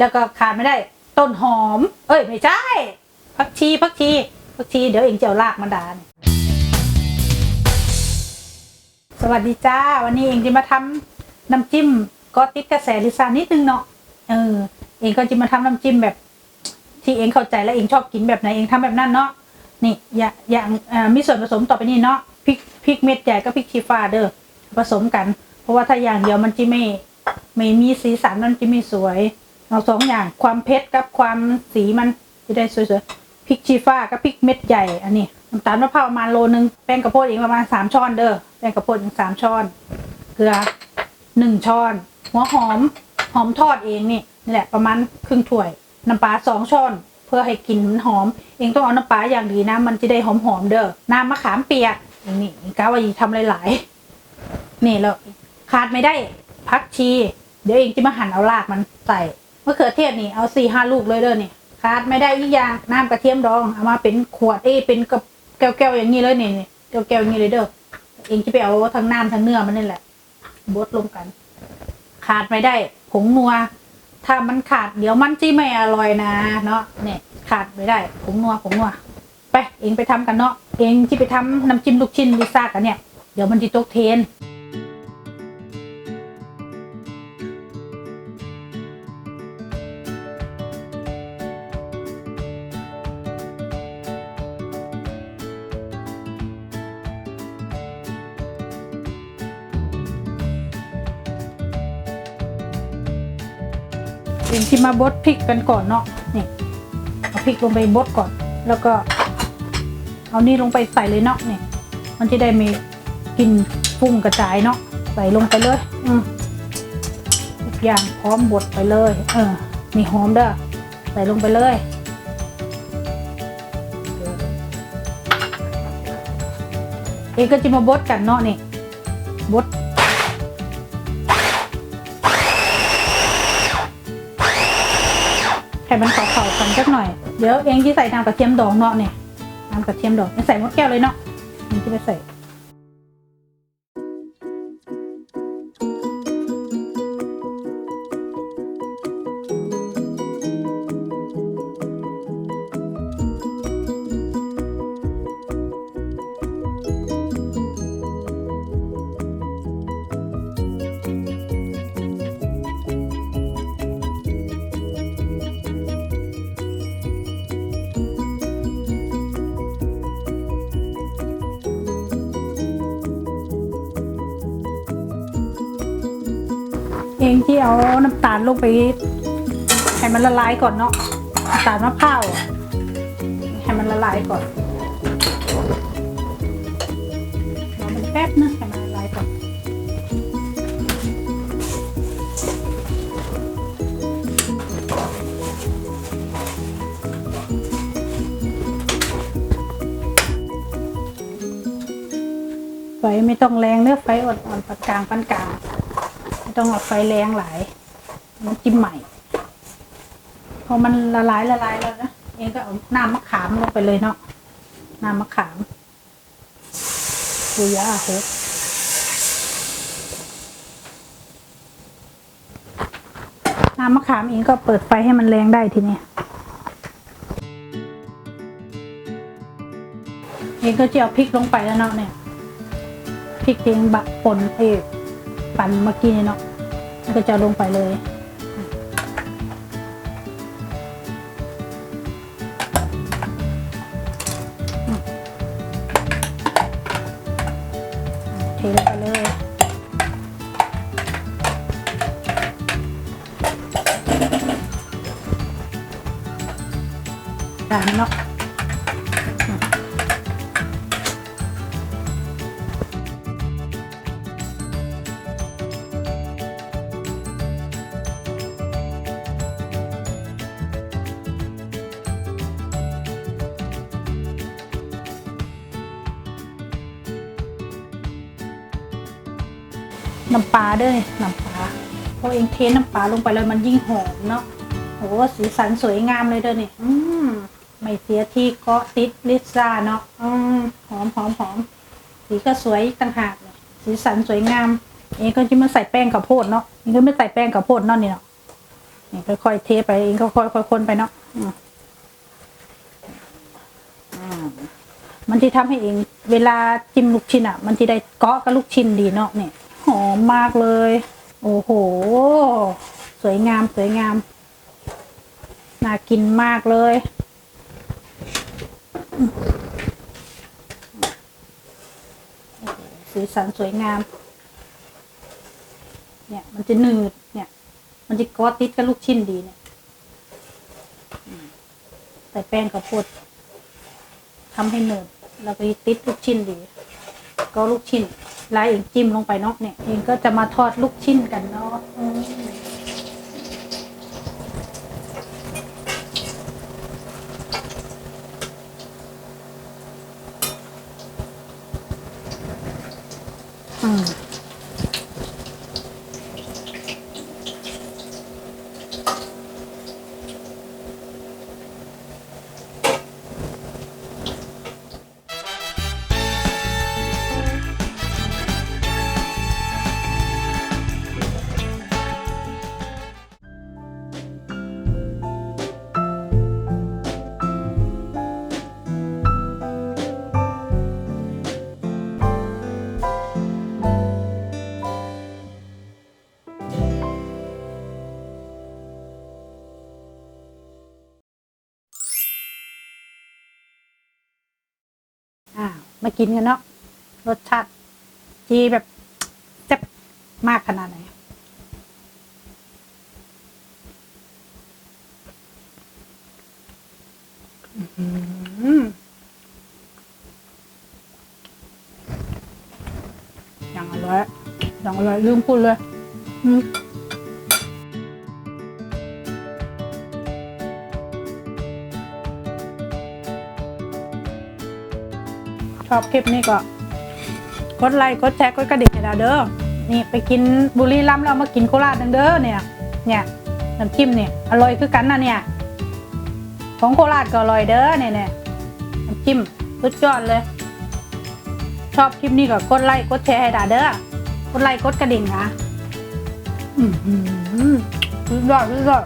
แล้วก็ขาดไม่ได้ ต้นหอม เอ้ย ไม่ใช่ผักชีผักชีผักชีเดี๋ยวเองจะเอารากมาดานสวัสดีจ้า วันนี้เองจะมาทำน้ำจิ้มก็ติดกระแสลิซานิดนึงเนาะเออเองก็จะมาทำน้ำจิ้มแบบ ที่เองเข้าใจและเองชอบกินแบบไหนเองทำแบบนั้นเนาะนี่อย่าอย่างมีส่วนผสมต่อไปนี้เนาะพริกพริกเม็ดใหญ่กับพริกชี้ฟ้าเด้อผสมกัน เพราะว่าถ้าอย่างเดียวมันจะไม่ไม่มีสีสันมันจะไม่สวย เอาสองอย่างความเผ็ดกับความสีมันจะได้สวยๆพริกชีฟ้ากับพริกเม็ดใหญ่อันนี้น้ำตาลมะพร้าวประมาณโลนึงแป้งกระโพดเองประมาณสามช้อนเด้อแป้งกระโพดอีกสามช้อน เกลือหนึ่งช้อน หัวหอมหอมทอดเองนี่นี่แหละประมาณครึ่งถ้วยน้ำปลาสองช้อน เพื่อให้กลิ่นมันหอม เองต้องเอาน้ำปลาอย่างดีนะ มันจะได้หอมหอมๆเด้อน้ำมะขามเปียกนี่กะว่าอีทำหลายๆนี่แล้วขาดไม่ได้พักชี เดี๋ยวเองจะมาหั่นเอารากมันใส่ มะเขือเทศนี่เอาสี่ห้าลูกเลยเด้อนี่ขาดไม่ได้อีกอย่างน้ำกระเทียมดองเอามาเป็นขวดเอ้เป็นกับแก้วๆอย่างนี้เลยนี่นี่แก้วๆอย่างนี้เลยเด้อเองจะไปเอาทั้งน้ำทั้งเนื้อมันนี่แหละบดลงกัน ขาดไม่ได้ผงนัว ถ้ามันขาดเดี๋ยวมันจีไม่อร่อยนะเนาะเนี่ยขาดไม่ได้ผงนัวผงนัวไปเองไปทำกันเนาะเองที่ไปทำน้ำจิ้มลูกชิ้นลิซ่ากันเนี่ยเดี๋ยวมันจะตกเทน เองที่มาบดพริกกันก่อนเนาะนี่เอาพริกลงไปบดก่อน แล้วก็เอานี่ลงไปใส่เลยเนาะนี่มันจะได้มีกลิ่นฟุ้งกระจายเนาะใส่ลงไปเลย อืมทุกอย่างพร้อมบดไปเลย เออมีหอมเด้อใส่ลงไปเลยเองก็จะมาบดกันเนาะนี่บด ให้มันเข้าๆกันสักหน่อย เดี๋ยวเองที่ใส่น้ำกระเทียมดองเนาะเนี่ยน้ำกระเทียมดองใส่หมดแก้วเลยเนาะนี่ที่ไปใส่ เองที่เอาน้ำตาลลงไปให้มันละลายก่อนเนาะน้ำตาลมะพร้าวให้มันละลายก่อนรอมันแป๊บนะให้มันละลายก่อนไฟไม่ต้องแรงเนื้อไฟอ่อนๆปานกลางปานกลาง ต้องเอาไฟแรงหลายน้ำจิ้มใหม่ พอมันละลายละลายแล้วนะเองก็เอาน้ำมะขามลงไปเลยเนาะน้ำมะขามคุยาโหกน้ำมะขามเองก็เปิดไฟให้มันแรงได้ทีนี้เองก็จะเอาพริกลงไปแล้วเนาะเนี่ยพริกเองบะป่นเอ ปั่นเมื่อกี้นี่เนาะก็จะลงไปเลย เทลงไปเลยอ่าเนาะ น้ำปลาด้วยน้ำปลาเพราะเองเทน้ำปลาลงไปแล้วมันยิ่งหอมเนาะโอ้สีสันสวยงามเลยเด้อนี่อืมไม่เสียที่เกาะติดลิซ่าเนาะอืมหอมหอมหอมสีก็สวยต่างหากเลยสีสันสวยงามเองก็จะมาใส่แป้งข้าวโพดเนาะเองก็ไม่ใส่แป้งข้าวโพดเนาะนี่เนาะนี่ค่อยๆเทไปเองก็ค่อยๆคนไปเนาะอืมอ่ามันที่ทำให้เองเวลาจิ้มลูกชิ้นอะ มันจะได้เกาะกับลูกชิ้นดีเนาะเนี่ย หอมมากเลย โอ้โห สวยงามสวยงาม น่ากินมากเลยอือสีสันสวยงาม เนี่ย มันจะหนืด เนี่ย มันจะกอติดกับลูกชิ้นดีเนี่ยใส่แป้งข้าวโพดทำให้หนืด แล้วก็ติดลูกชิ้นดี ก็ลูกชิ้น แล้วเองจิ้มลงไปเนาะเนี่ยเองก็จะมาทอดลูกชิ้นกันเนาะ มากินกันเนาะรสชาติจีแบบแซ่บมากขนาดไหนอื้อหืออย่างอร่อยอย่างอร่อยลืมพูดเลย อืม ชอบคลิปนี้ก็กดไลค์กดแชร์กดกระดิ่งให้เราเด้อนี่ไปกินบุรีรัมย์แล้วเอามากินโคราชดังเด้อเนี่ย เนี่ยน้ำจิ้มเนี่ยอร่อยคือกันนะเนี่ย ของโคราชก็อร่อยเด้อเนี่ยเนี่ยน้ำจิ้มสุดยอดเลย ชอบคลิปนี้ก็กดไลค์กดแชร์ให้ดาเด้อกดไลค์กดกระดิ่งนะอืมสุดยอดสุดยอด